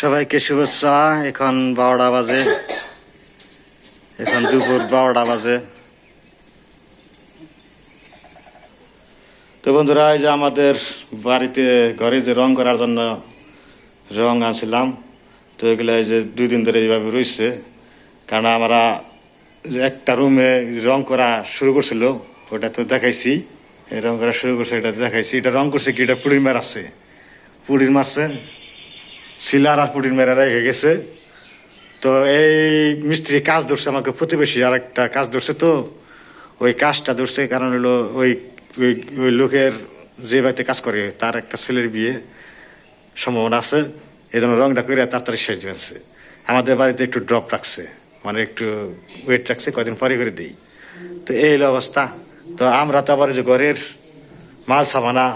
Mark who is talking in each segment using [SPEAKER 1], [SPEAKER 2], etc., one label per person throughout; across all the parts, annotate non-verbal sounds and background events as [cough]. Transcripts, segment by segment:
[SPEAKER 1] সবাইকে শুভেচ্ছা। এখন বারোটা বাজে। এখন দুপুর বারোটা বাজে। তো বন্ধুরা, এই যে আমাদের বাড়িতে ঘরে যে রং করার জন্য রং আনছিলাম, তো এগুলো এই যে দুই দিন ধরে এইভাবে রয়েছে। কারণ আমরা একটা রুমে রং করা শুরু করছিল, ওটা তো দেখাইছি। রং করা শুরু করছে, এটা দেখাইছি। এটা রং করছে কি? এটা পুড়ির মার আছে। পুড়ির মারছে। সিলার আর পুটির মেরা রেখে গেছে। তো এই মিস্ত্রি কাজ ধরছে আমাকে, প্রতিবেশী আর একটা কাজ ধরছে তো। ওই কাজটা ধরছে কারণ হলো ওই ওই লোকের যে বাড়িতে কাজ করে, তার একটা ছেলের বিয়ে সম্ভাবনা আছে। এই জন্য রংটা করে তাড়াতাড়ি শেষ দিয়েছে আমাদের বাড়িতে একটু ড্রপ রাখছে মানে একটু ওয়েট রাখছে কদিন পরে করে দিই। তো এই হলো অবস্থা। তো আমরা তো আবার যে ঘরের মাল সামানা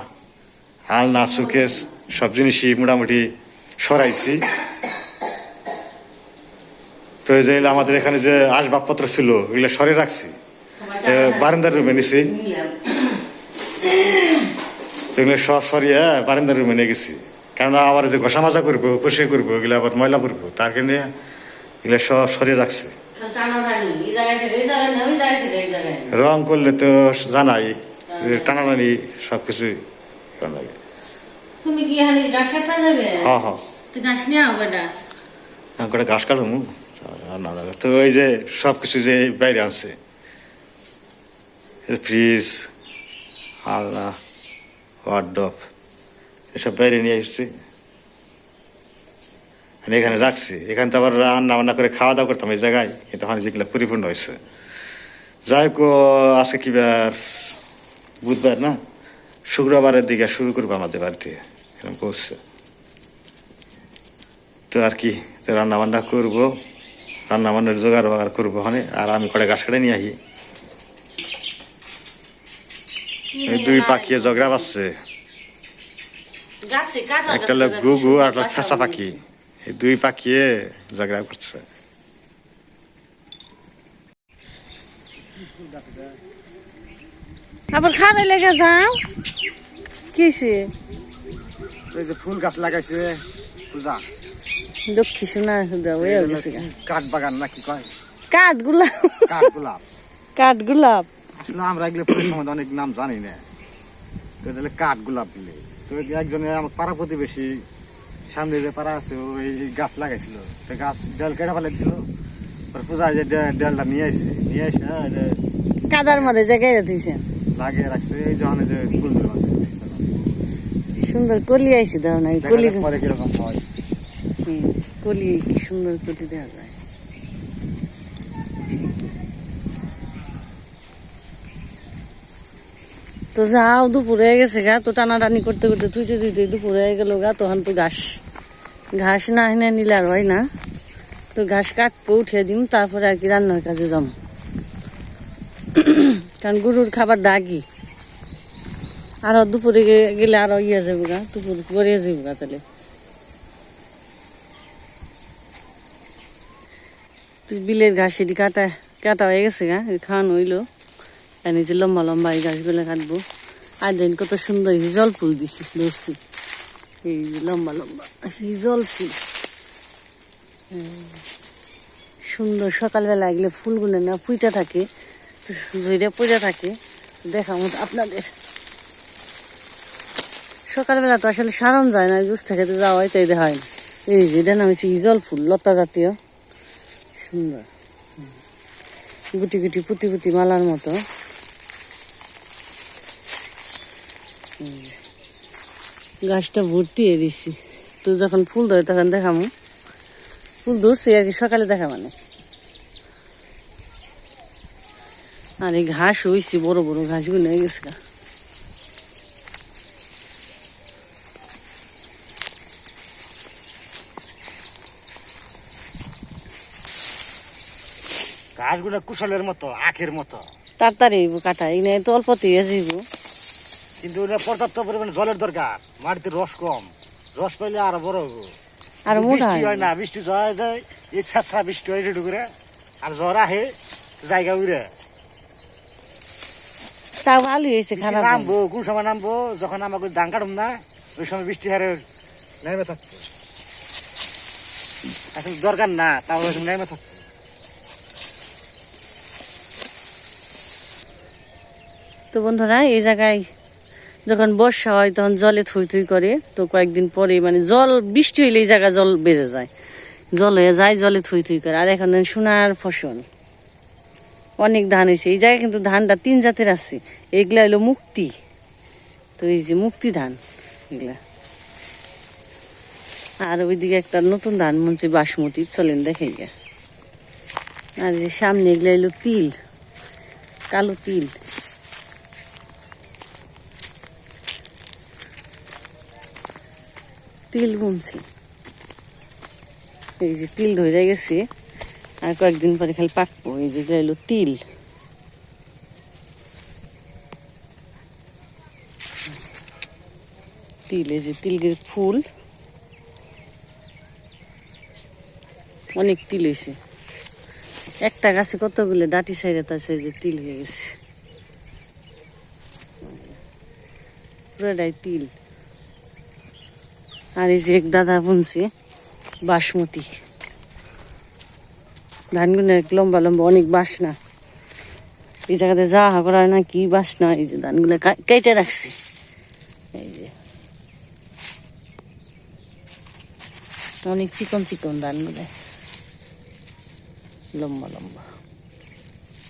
[SPEAKER 1] আলনা, সুকেস, সব জিনিসই মোটামুটি সরাইছি। তো যে আমাদের এখানে যে আসবাবপত্র ছিল, এগুলো সরে রাখছি। বারান্দার রুমে নিছি। তো এগুলো সব সরিয়ে বারান্দার রুমে নিয়ে গেছি। কেননা আবার যে ঘষা মাজা করব পরিষ্কার করব, এগুলো আবার ময়লা করব তার জন্য এগুলো সব সরিয়ে রাখছি। রং করলে তো জানাই, টানাটানি সব কিছু লাগে।
[SPEAKER 2] তুমি কি এখানে গাছ কাটতে যাবে?
[SPEAKER 1] হ্যাঁ হ্যাঁ।
[SPEAKER 2] তো গাছ নিয়ে আও বেটা
[SPEAKER 1] আমি কটা ঘাস কাটুম। তো ওই যে সব কিছু যে বাইরে আনছে। ফ্রিজ আলনা ওয়ার্ডপ এসব বাইরে নিয়ে এসেছি আমি এখানে রাখছি। এখানে তো আবার রান্না বান্না করে খাওয়া দাওয়া করতাম এই জায়গায়। এটা ওখানে যেগুলো পরিপূর্ণ হয়েছে। যাই হোক আজকে কি বার? বুধবার না? শুক্রবারের দিকে শুরু করব আমাদের বাড়িতে। এরকম করছে। তো আর কি তো রান্না বান্না করব রান্না বান্নার জোগাড় বাগার করব ওখানে আর আমি কড়ে গাছ কাটে নিয়ে আসি। এই দুই পাখিয়ে ঝগড়া পাচ্ছে একটা লোক গুগু আর একটা ফেসা পাখি। এই দুই পাখিয়ে ঝগড়া করছে।
[SPEAKER 2] আবার খারে লেগে যাও। কিসে
[SPEAKER 1] এই যে ফুল গাছ লাগাইছে পূজা।
[SPEAKER 2] লক্ষ্মী সোনা গেছে
[SPEAKER 1] কাঠ বাগান নাকি কয়?
[SPEAKER 2] কাঠ গোলাপ।
[SPEAKER 1] কাঠ গোলাপ।
[SPEAKER 2] কাঠ গোলাপ।
[SPEAKER 1] আসলে আমরা এগুলো ফুলের সম্বন্ধে অনেক নাম জানি না। তো এটা কাঠ গোলাপ বলে। তো একজনে আমার পাড়া প্রতিবেশী সামনে যে পাড়া আছে ওই গাছ লাগাইছিল। তো গাছ ডাল কেটে ফেলেছিল পূজায় যে ডে- ডালটা নিয়ে আসছে নিয়ে এটা
[SPEAKER 2] কাদার মধ্যে জায়গায় দিয়েছে
[SPEAKER 1] লাগিয়ে রাখছে। এই যখন যে ফুল আছে
[SPEAKER 2] সুন্দর কলি আইছে দাও না কলি
[SPEAKER 1] পরে কীরকম হয়।
[SPEAKER 2] হুম, কলি কি সুন্দর কলি দেখা যায়। তো যাও দুপুরে হয়ে গেছে গা তো টানাটানি করতে করতে তুইতে তুইতে দুপুরে হয়ে গেল গা তখন তো ঘাস ঘাস না এনে নিলে আর হয় না। তো ঘাস কাটবো উঠে দিম তারপরে আর কি রান্নার কাজে যাম। কারণ গরুর খাবার ডাকি। আরও দুপুরে গেলে আরও ইয়ে যাব গা দুপুর করে যাব গা তাহলে। বিলের ঘাস কাটা কাটা হয়ে গেছে গা খাওয়ানো হইল। নিচে লম্বা লম্বা এই ঘাসগুলো কাটবো। আর দিন কত সুন্দর জল ফুল দিছি, ধরছি। এই লম্বা লম্বা, এই জল ফুল। সুন্দর সকালবেলা এগুলো ফুলগুলো না পুইটা থাকে, তো জইরা পুজা থাকে। দেখার মতো আপনাদের। সকালবেলা তো আসলে সারণ যায় না জুস থেকে তো যাওয়াই তাই দেখা হয় এই যে, এটা নাম হচ্ছে ইজল ফুল, লতা জাতীয়। সুন্দর। গুটি গুটি পুতি পুতি মালার মতো। গাছটা ভর্তি দিছি। তো যখন ফুল ধরে তখন দেখামো। ফুল ধরছি, আর কি সকালে দেখা মানে। আর এই ঘাস হয়েছে বড় বড় ঘাসগুলো হয়ে গেছে
[SPEAKER 1] গাছগুলো কুশলের মতো আখের মতো।
[SPEAKER 2] তাড়াতাড়ি কাটা এনে তো অল্পতে যাইব।
[SPEAKER 1] কিন্তু ওটা পর্যাপ্ত পরিমাণে জলের দরকার মাটিতে রস কম। রস পাইলে আরও বড় হব
[SPEAKER 2] আর
[SPEAKER 1] বৃষ্টি
[SPEAKER 2] হয়
[SPEAKER 1] না বৃষ্টি জয় যায় এই ছেঁচড়া বৃষ্টি হয় রেডি করে। আর জ্বর আহে জায়গা উড়ে
[SPEAKER 2] তাও ভালো হয়েছে খারাপ
[SPEAKER 1] নামবো কোন সময় নামবো যখন আমাকে দান কাটুম না ওই সময় বৃষ্টি হারে নেমে থাকবে।
[SPEAKER 3] আসলে দরকার না তাও নেমে থাক
[SPEAKER 2] তো বন্ধুরা, এই জায়গায় যখন বর্ষা হয়, তখন জলে থুই থুই করে, তো কয়েকদিন পরে মানে জল, বৃষ্টি হইলে এই জায়গায় জল বেজে যায়। জল হয়ে যায়, জলে থুই থুই করে। আর এখন সোনার ফসল। অনেক ধান হয়েছে এই জায়গায় কিন্তু ধানটা তিন জাতের আছে। এগুলা হলো মুক্তি। তো এই যে মুক্তি ধান, এগুলা। আর ওইদিকে একটা নতুন ধান মনছে বাসমতি। চলেন দেখে আর যে সামনে এগুলা হলো তিল, কালো তিল। তিল বুনছি এই যে তিল ধরে গেছে, আর কয়েকদিন পরে খালি পাকবো, এই যে এলো তিল। তিল, এই যে তিলের ফুল। অনেক তিল হয়েছে একটা গাছে কতগুলো ডাটি সাইডে তার সেই যে তিল হয়ে গেছে। পুরোটাই তিল। আর এই যে এক দাদা বুনছে, বাসমতি। ধানগুলো লম্বা লম্বা, অনেক বাসনা। এই জায়গাতে যা করা না কি বাসনা, এই যে ধানগুলো কেটে রাখছি। এই যে। অনেক চিকন চিকন ধানগুলো। লম্বা লম্বা।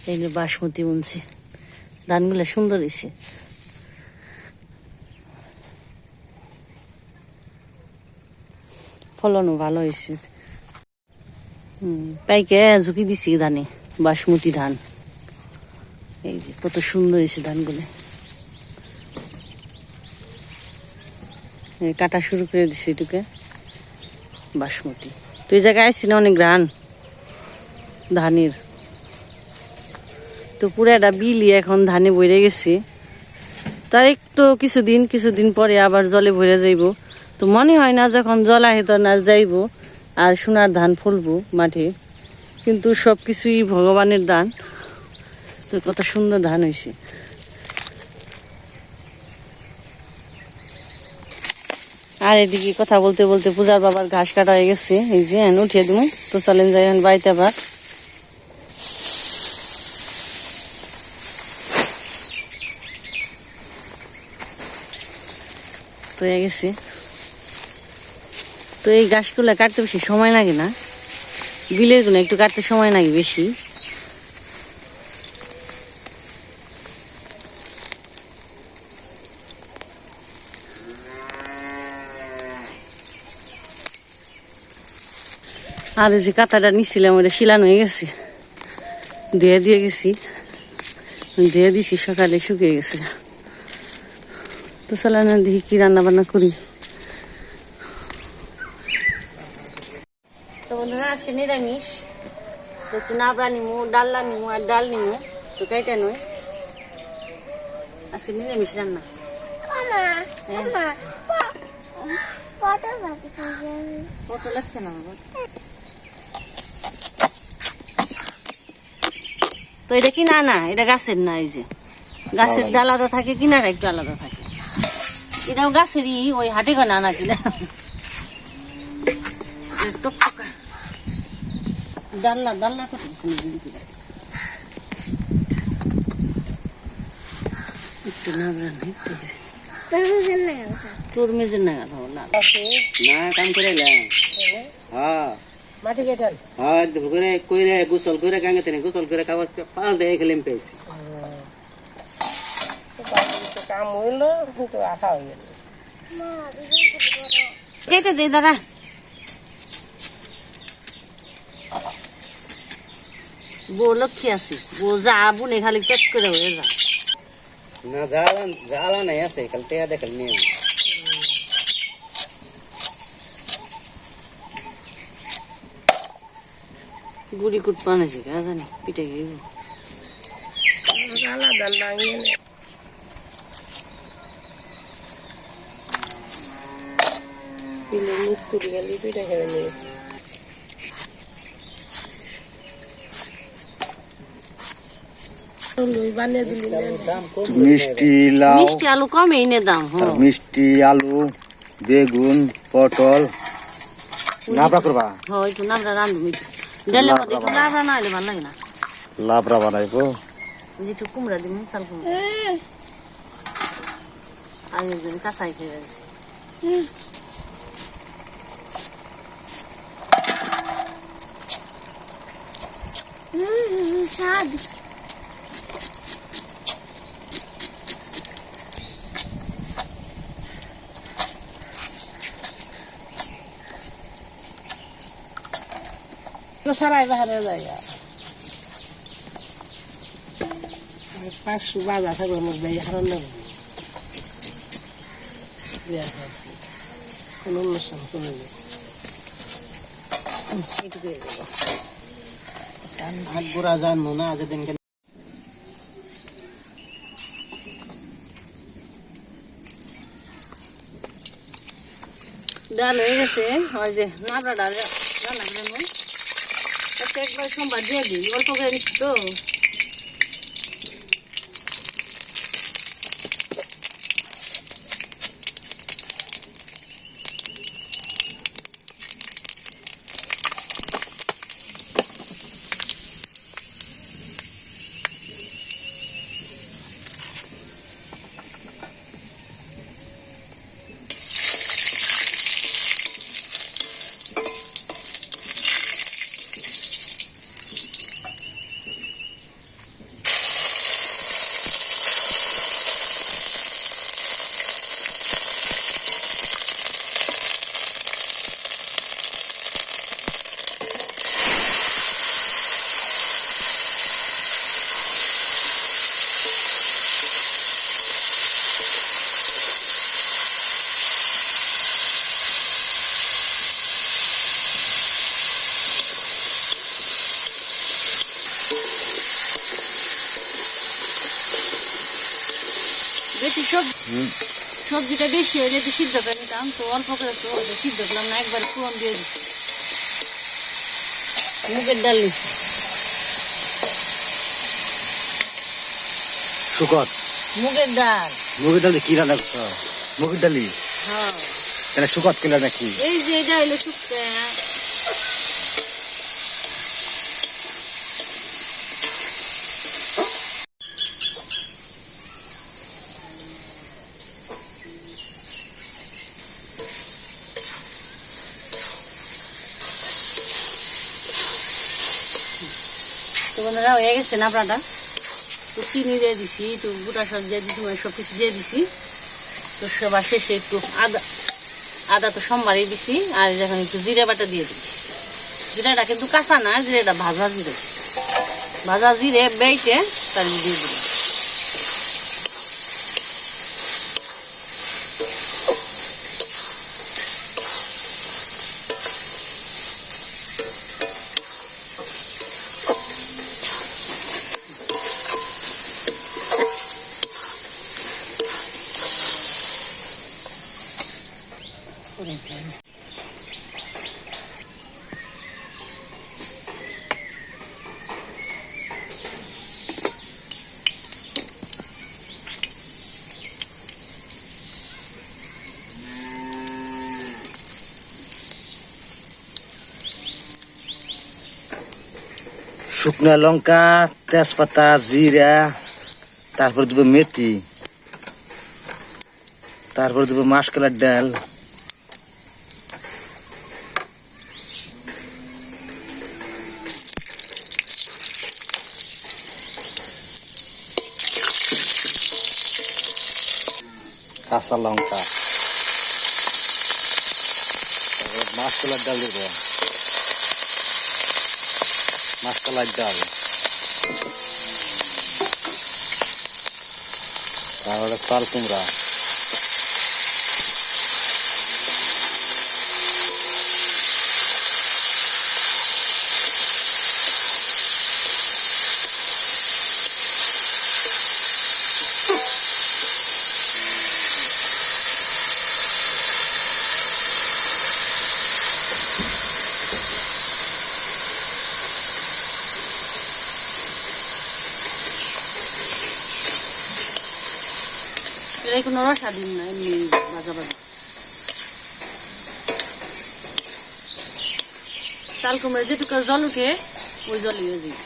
[SPEAKER 2] এই যে বাসমতি বুনছি। ধানগুলো সুন্দর হয়েছে। ফলনও ভালো হয়েছে। পাইকে ঝুঁকি দিছি ধানে, বাসমতি ধান। এই যে কত সুন্দর হয়েছে ধানগুলো। কাটা শুরু করে দিছি এটুকে, বাসমতি। তো এই জায়গায় আসছি না অনেক গ্রান ধানের। তো পুরো একটা বিলি এখন ধানে বইরে গেছি। তার একটু কিছুদিন কিছুদিন পরে আবার জলে ভরে যাইব। তো মনে হয় না যখন জল আহে তখন আর যাইব আর সোনার ধান ফলবো মাঠে, কিন্তু সব কিছুই ভগবানের দান। তো কত সুন্দর ধান হয়েছে আর এদিকে কথা বলতে বলতে পূজার বাবার ঘাস কাটা হয়ে গেছে। এই যে হ্যাঁ উঠিয়ে দেবো তো চলেন যাই এখন বাড়িতে আবার। তো গেছে। তো এই গাছগুলো কাটতে বেশি সময় লাগে না। বিলেরগুলো একটু কাটতে সময় লাগে বেশি। আর যে কাতাটা নিচ্ছিলাম ওটা শিলানো হয়ে গেছে। ধুয়ে দিয়ে গেছি। ধুয়ে দিছি, সকালে শুকিয়ে গেছে। তো চলে না দেখি কি রান্না বান্না করি তো বন্ধুরা আজকে নিরামিষ। তো একটু নাবড়া নিমু ডাল্লা নিমু আর ডাল নিমু তো কাইটা নয় আজকে নিরামিষ রান্না। হ্যাঁ।
[SPEAKER 4] পটল ভাজি
[SPEAKER 2] পটল আজকে না বাবা। তো এটা কিনা না এটা গাছের না এই যে। গাছের আলাদা থাকে কিনার একটু আলাদা থাকে। এটাও গাছেরই ওই হাটে কেনা না কিনা। [laughs] টকটকা। ডাল্লা ডাল্লা কত? একটু নাবড়া নেই। তোর মেজের না।
[SPEAKER 3] কাম করে হ্যাঁ।
[SPEAKER 2] মাটি কেটাল
[SPEAKER 3] হ্যাঁ করে কইরে গোসল করে গাঙ্গে তেনে গোসল করে খাবার পাল দিয়ে খেলেম পেয়েছি।
[SPEAKER 2] কাম হইল কিন্তু আঠা হয়ে কেটে দে দাদা। বউ লক্ষ্মী আছে বউ যা বুনে খালি পেট করে হয়ে যা
[SPEAKER 3] না জ্বালা জ্বালা নাই আছে কাল টেয়া দেখাল নিয়ে
[SPEAKER 2] গুড়ি কুট পানেছে কা জানি পিঠে গিয়ে
[SPEAKER 3] দাম কম
[SPEAKER 1] মিষ্টি লাউ
[SPEAKER 2] মিষ্টি আলু কম এই নে দাম হ্যাঁ
[SPEAKER 1] মিষ্টি আলু বেগুন পটল। নাবড়া করবা?
[SPEAKER 2] হ্যাঁ একটু রান্ধুম একটু। ডালের মধ্যে একটু লাবড়া না হলে ভালো লাগে না।
[SPEAKER 1] লাবড়া বানাইবো?
[SPEAKER 2] একটু কুমড়া দিম চাল কুমড়া। আর একজন কাঁচাই খেয়ে যাচ্ছে
[SPEAKER 4] হুম স্বাদ।
[SPEAKER 2] তো সারাই বাহারে যায় পাঁচশো বাজা থাকবে মুখ হারান কোন অনুষ্ঠান দেবো।
[SPEAKER 3] হাত গোড়া জানব না আজ দিনকে
[SPEAKER 2] ডাল হয়ে গেছে ওই যে নাবড়া ডাল রান্না করে একবার সোমবার দিয়ে দিই অল্প করে নিচ্ছি তো সবজিটা বেশি হলে একটু সিদ্ধ করে নিতাম তো অল্প করে তো সিদ্ধ করলাম না একবার পুরন দিয়ে দিচ্ছি মুগের ডাল নিচ্ছি
[SPEAKER 1] শুকর।
[SPEAKER 2] মুগের ডাল।
[SPEAKER 1] মুগের ডালি কি রান্না করছ? মুগের ডালি
[SPEAKER 2] হ্যাঁ।
[SPEAKER 1] শুকর কিলা নাকি?
[SPEAKER 2] এই যে এটা হলো শুকতে তো বন্ধুরা, হয়ে গেছে না আপনারটা তো চিনি দিয়ে দিছি, একটু গোটা সব দিয়ে দিছি মানে সব কিছু দিয়ে দিছি। তো সবার শেষে একটু আদা আদা তো সোমবারই দিছি, আর এখন একটু জিরে বাটা দিয়ে দিই জিরাটা কিন্তু কাঁচা না, জিরেটা ভাজা জিরে। ভাজা জিরে বেটে তার দিয়ে দিলাম।
[SPEAKER 1] শুকনা লঙ্কা তেজপাতা জিরা তারপর দেবো মেথি তারপর দেবো মাসকলার ডাল। কাঁচা লঙ্কা। মাসকলার ডাল দিব। মাসকলার ডাল। তারপরে চাল কুমড়া।
[SPEAKER 2] এটা কোনো রসা দিন না, এমনি ভাজা ভাজা চাল কুমড়া যেটুকু জল উঠে, ওই জল ইয়ে দিই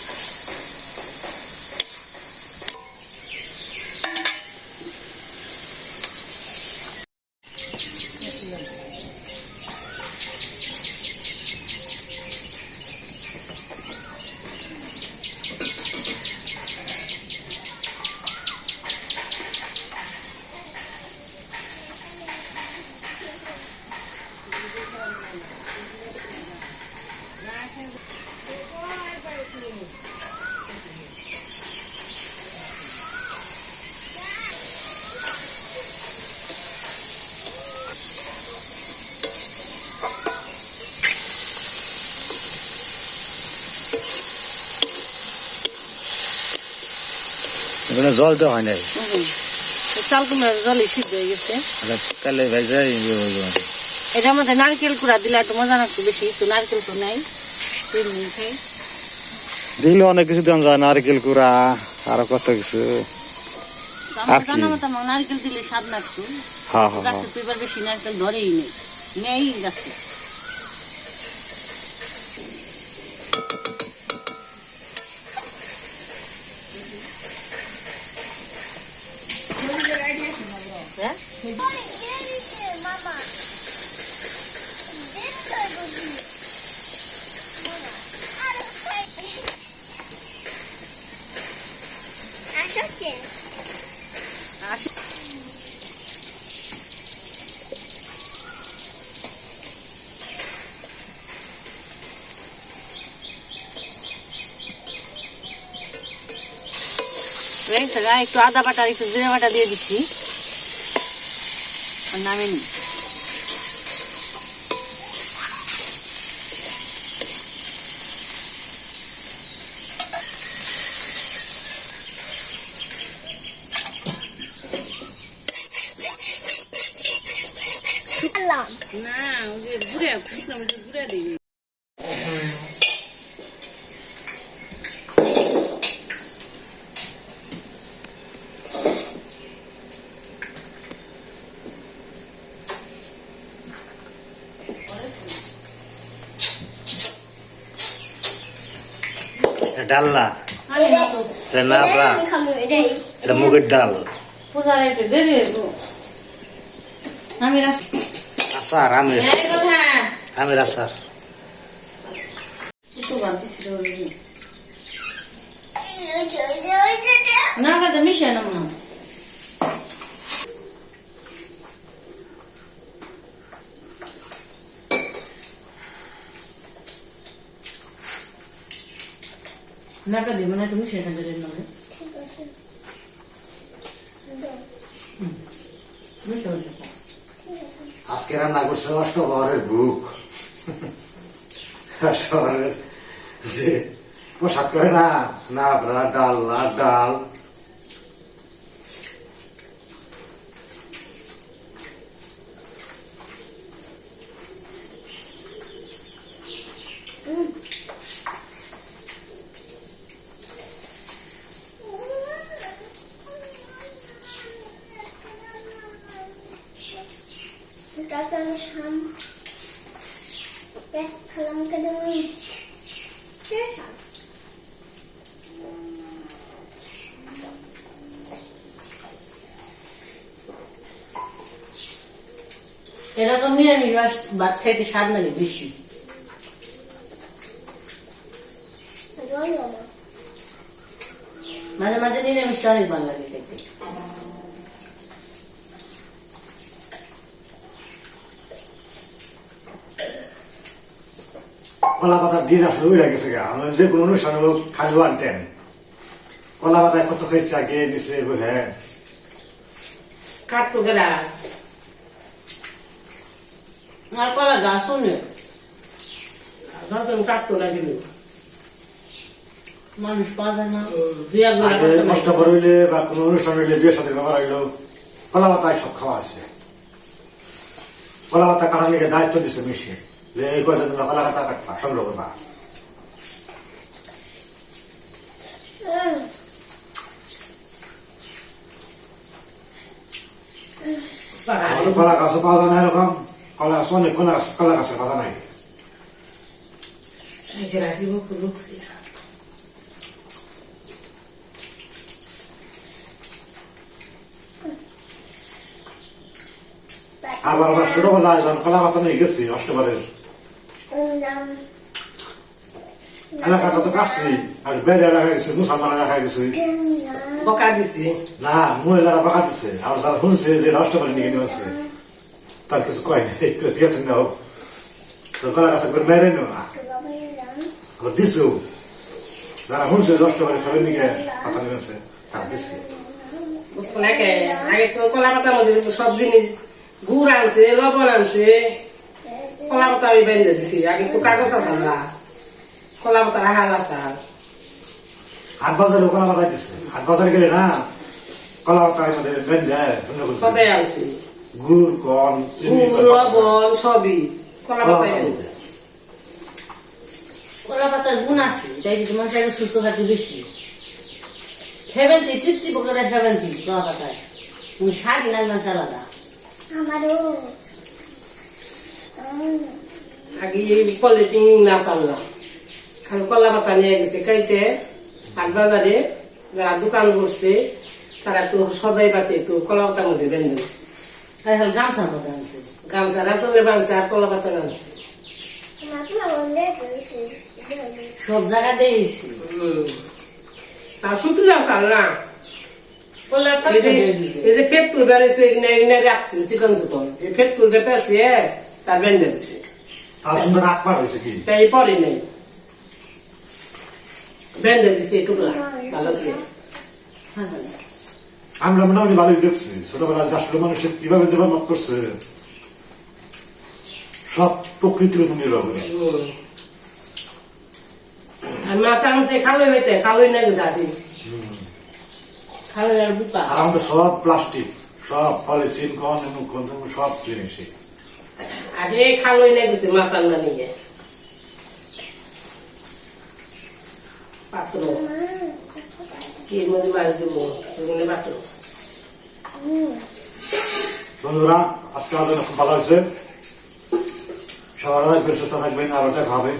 [SPEAKER 1] এখানে জল দেওয়া হয় নাই।
[SPEAKER 2] তো জলে সিদ্ধ হয়ে গেছে।
[SPEAKER 1] কালে ভেজে
[SPEAKER 2] এটার মধ্যে নারকেল কুড়া দিলে একটু মজা লাগতো বেশি তো নারকেল তো নাই।
[SPEAKER 1] দিলে অনেক কিছু দেওয়া যায় নারকেল কুড়া আরও কত কিছু।
[SPEAKER 2] নারকেল দিলে স্বাদ লাগতো।
[SPEAKER 1] হ্যাঁ হ্যাঁ হ্যাঁ।
[SPEAKER 2] তো এবার বেশি নারকেল ধরেই নেই। নেই গাছে। একটু আদা বাটা আর একটু জিরা বাটা দিয়ে দিচ্ছি। আর নামে নি না ঘুরে ঘুরে দিই
[SPEAKER 1] ডাল্লা।
[SPEAKER 2] না
[SPEAKER 1] এটা মুগের ডাল।
[SPEAKER 2] আমি
[SPEAKER 1] আমের। আমের আচার।
[SPEAKER 2] তো বাদ দিছি রে ওরে।
[SPEAKER 4] ওই যে, ওই যে, ওই যে,
[SPEAKER 2] না মিশে না। নাটা দেবে না, তুমি
[SPEAKER 1] আজকে রান্না করছে অষ্টবহরের বুক যে পোশাক করে না না ডাল, আর ডাল
[SPEAKER 4] তারপর আমি শাম পেট খালাম কেন আমি
[SPEAKER 2] এরকম নিরামিষ ভাত- খাইতে স্বাদ লাগে বেশি। মাঝে মাঝে নিরামিষটা অনেক ভালো লাগে খাইতে
[SPEAKER 1] কলা পাতার দিন আসলে উড়ে গেছে গা। আমরা যে কোনো অনুষ্ঠানে হোক খালি আনতেন কলা পাতায় কত খাইছে আগে নিচে বলে
[SPEAKER 2] কাটতো গেরা আর কলা গাছও নেই কাটতো লাগিল মানুষ পাওয়া যায় না দুই এক বেলা
[SPEAKER 1] আগে
[SPEAKER 2] করতে
[SPEAKER 1] নষ্ট
[SPEAKER 2] লাগে।
[SPEAKER 1] করে হইলে বা কোনো অনুষ্ঠান হইলে বিয়ে সাথে হইল কলা পাতায় সব খাওয়া আছে কলা পাতা কাটার লিগে দায়িত্ব দিছে মিশে যে এই কয়টা তোমরা কলা পাতা কাটবা সংগ্রহ করবা কলা গাছও পাওয়া যায় না এরকম কলা গাছ অনেক কলা গাছ কলা গাছের পাতা নাই
[SPEAKER 5] শাকের আটি বকু লুকছি
[SPEAKER 1] আবার আমরা ছোটবেলায় যখন কলা পাতা নিয়ে গেছি অষ্টবারের এলাকাটা তো কাটছি আর বেড়ে রাখা গেছে মুসলমান রাখা গেছে
[SPEAKER 5] বকা দিছি
[SPEAKER 1] না মহিলারা বাঁকা দিচ্ছে আর যারা শুনছে যে অষ্টবারে নিয়ে নিয়ে আসছে তার কিছু কয় নাই গেছে না হোক তো কলা গাছ একবার মেরে নেওয়া আবার দিছেও যারা শুনছে যে অষ্টবারে খাবে নিয়ে পাতা নিয়ে আসে তারা দিচ্ছে
[SPEAKER 5] নাকি আগে তো কলা পাতার মধ্যে সব জিনিস গুড় আনছে লবণ আনছে কলা পাতা আমি বেঁধে দিছি আগে তো কাগজ আছে না কলা পাতার হাল আছে
[SPEAKER 1] হাট বাজারে কলা পাতা দিচ্ছে হাট বাজারে গেলে না কলা পাতার মধ্যে যায়
[SPEAKER 5] সবাই আনছি
[SPEAKER 1] গুড়
[SPEAKER 5] লবণ সবই। কলা পাতায়
[SPEAKER 2] কলা পাতার গুণ আছে তাই সুস্থ থাকে বেশি। তৃপ্তি কলা পাতায় তুমি শাড়ি লাগবে আলাদা।
[SPEAKER 4] আমারও।
[SPEAKER 5] আগে পলিথিন না খালি কলা পাতা নিয়ে গেছে খাইতে হাট বাজারে যারা দোকান করছে তারা তো সদাই পাতে তো কলা পাতার মধ্যে বেঁধে দিচ্ছে
[SPEAKER 2] আর গামছা পাতা আছে
[SPEAKER 5] গামছা রাসলে বানছে আর কলা পাতা
[SPEAKER 4] করেছে
[SPEAKER 2] সব জায়গা দিয়েছি।
[SPEAKER 5] আর শুকিয়ে চাল না? এই যে এখানে এখানে রাখছে চিকন চিকন এই ফেট তুল বেটাছে তার বেঁধে
[SPEAKER 1] আর সুন্দর আকবার হয়েছে কি?
[SPEAKER 5] তাই পরে নেই। বেঁধে দিছে টুকলা ভালো করে।
[SPEAKER 1] আমরা মোটামুটি ভালোই দেখছি। ছোটবেলায় যে আসলে মানুষের কীভাবে জীবন মত করছে সব প্রকৃতির উপর নির্ভর করে।
[SPEAKER 5] আর
[SPEAKER 1] আমাদের সব প্লাস্টিক সব পলিথিন কন এমন কন সব জিনিসই
[SPEAKER 5] আর এই খালোই না গেছে মাছ আননা নিয়ে। পাত্র। কি মধ্যে মাছ দিব পাত্র।
[SPEAKER 1] বন্ধুরা আজকে আমাদের খুব ভালো হয়েছে। সবাই সুস্থ থাকবেন আর ওটা খাবে